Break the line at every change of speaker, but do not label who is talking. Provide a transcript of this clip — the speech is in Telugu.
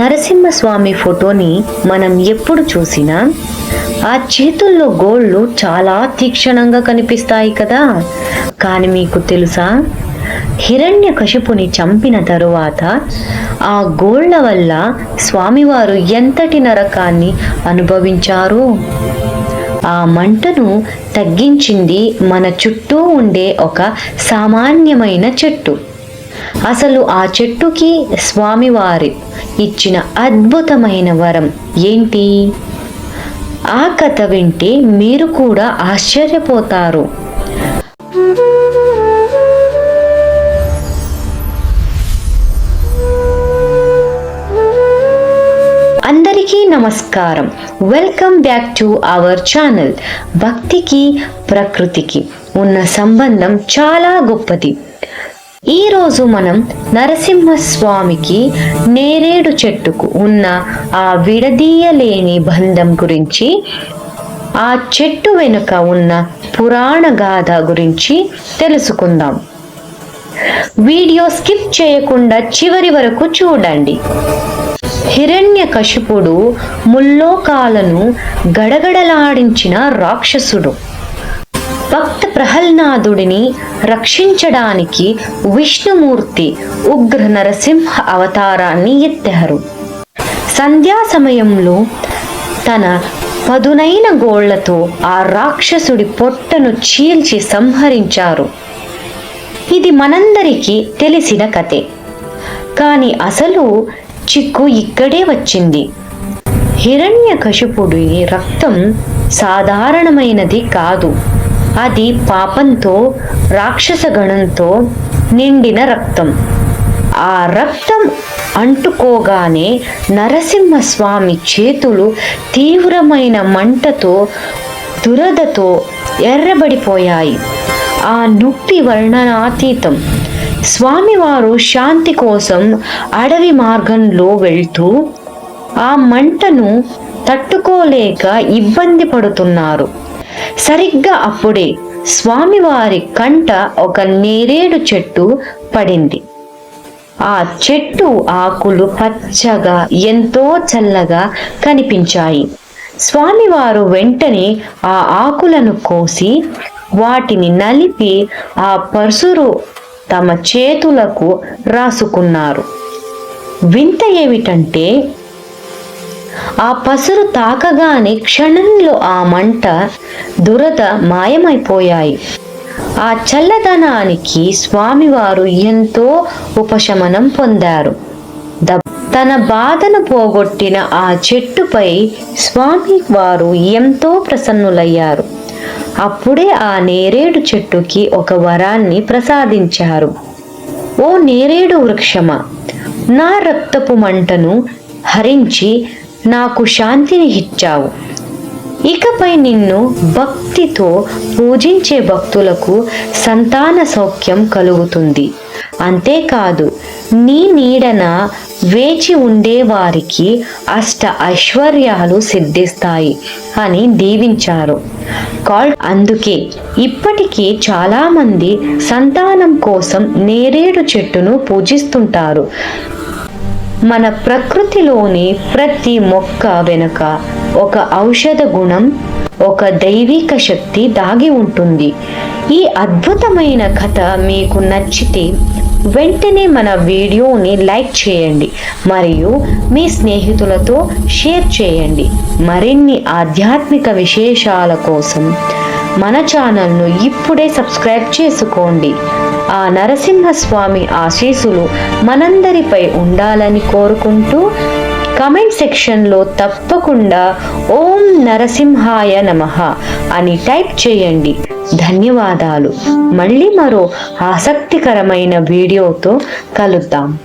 నరసింహస్వామి ఫోటోని మనం ఎప్పుడు చూసినా ఆ చేతుల్లో గోళ్ళు చాలా తీక్షణంగా కనిపిస్తాయి కదా. కానీ మీకు తెలుసా? హిరణ్య కశిపుని చంపిన తరువాత ఆ గోళ్ళ వల్ల స్వామివారు ఎంతటి నరకాన్ని అనుభవించారు? ఆ మంటను తగ్గించింది మన చుట్టూ ఉండే ఒక సామాన్యమైన చెట్టు. అసలు ఆ చెట్టుకి స్వామివారి ఇచ్చిన అద్భుతమైన వరం ఏంటి? ఆ కథ వింటే మీరు కూడా ఆశ్చర్యపోతారు. నమస్కారం. Welcome back to our channel భక్తికి ప్రకృతికి ఉన్న సంబంధం చాలా గొప్పది. ఈరోజు మనం నరసింహస్వామికి నేరేడు చెట్టుకు ఉన్న ఆ విడదీయలేని బంధం గురించి ఆ చెట్టు వెనుక ఉన్న పురాణ గాథ గురించి తెలుసుకుందాం. వీడియో స్కిప్ చేయకుండా చివరి వరకు చూడండి. హిరణ్య కశిపుడు ముల్లోకాలను గడగడలాడించిన రాక్షసుడు. భక్త ప్రహ్లాదుడిని రక్షించడానికి విష్ణుమూర్తి ఉగ్ర నరసింహ అవతారాన్ని ఎత్తారు సంధ్యా సమయంలో తన పదునైన గోళ్ళతో ఆ రాక్షసుడి పొట్టను చీల్చి సంహరించారు. ఇది మనందరికీ తెలిసిన కథే. కానీ అసలు చిక్కు ఇక్కడే వచ్చింది. హిరణ్య కశిపుడి రక్తం సాధారణమైనది కాదు. అది పాపంతో రాక్షస గణంతో నిండిన రక్తం. ఆ రక్తం అంటుకోగానే నరసింహస్వామి చేతులు తీవ్రమైన మంటతో దురదతో ఎర్రబడిపోయాయి. ఆ నొప్పి వర్ణనాతీతం. స్వామివారు శాంతి కోసం అడవి మార్గంలో వెళ్తూ ఆ మంటను తట్టుకోలేక ఇబ్బంది పడుతున్నారు. సరిగ్గా అప్పుడే స్వామివారి కంట ఒక నేరేడు చెట్టు పడింది. ఆ చెట్టు ఆకులు పచ్చగా ఎంతో చల్లగా కనిపించాయి. స్వామివారు వెంటనే ఆ ఆకులను కోసి వాటిని నలిపి ఆ పరుసురు తమ చేతులకు రాసుకున్నారు. వింత ఏమిటంటే ఆ పసురు తాకగానే క్షణంలో ఆ మంట దురద మాయమైపోయాయి. ఆ చల్లదనానికి స్వామివారు ఎంతో ఉపశమనం పొందారు. ద- తన బాధను పోగొట్టిన ఆ చెట్టుపై స్వామి వారు ఎంతో ప్రసన్నులయ్యారు. అప్పుడే ఆ నేరేడు చెట్టుకి ఒక వరాన్ని ప్రసాదించారు. ఓ నేరేడు వృక్షమా నా రక్తపు మంటను హరించి నాకు శాంతిని ఇచ్చావు. ఇకపై నిన్ను భక్తితో పూజించే భక్తులకు సంతాన సౌఖ్యం కలుగుతుంది. అంతేకాదు నీ నీడన వేచి ఉండే వారికి అష్ట ఐశ్వర్యాలు సిద్ధిస్తాయి అని దీవించారు. కాల్ అందుకే ఇప్పటికీ చాలామంది సంతానం కోసం నేరేడు చెట్టును పూజిస్తుంటారు. మన ప్రకృతిలోని ప్రతి మొక్క వెనుక ఒక ఔషధ గుణం ఒక దైవిక శక్తి దాగి ఉంటుంది. ఈ అద్భుతమైన కథ మీకు నచ్చితే వెంటనే మన వీడియోని లైక్ చేయండి మరియు మీ స్నేహితులతో షేర్ చేయండి. మరిన్ని ఆధ్యాత్మిక విశేషాల కోసం మన ఛానల్ను ఇప్పుడే సబ్స్క్రైబ్ చేసుకోండి. ఆ నరసింహస్వామి ఆశీసులు మనందరిపై ఉండాలని కోరుకుంటూ కమెంట్ సెక్షన్లో తప్పకుండా ఓం నరసింహాయ నమః అని టైప్ చేయండి. ధన్యవాదాలు. మళ్ళీ మరో ఆసక్తికరమైన వీడియోతో కలుద్దాం.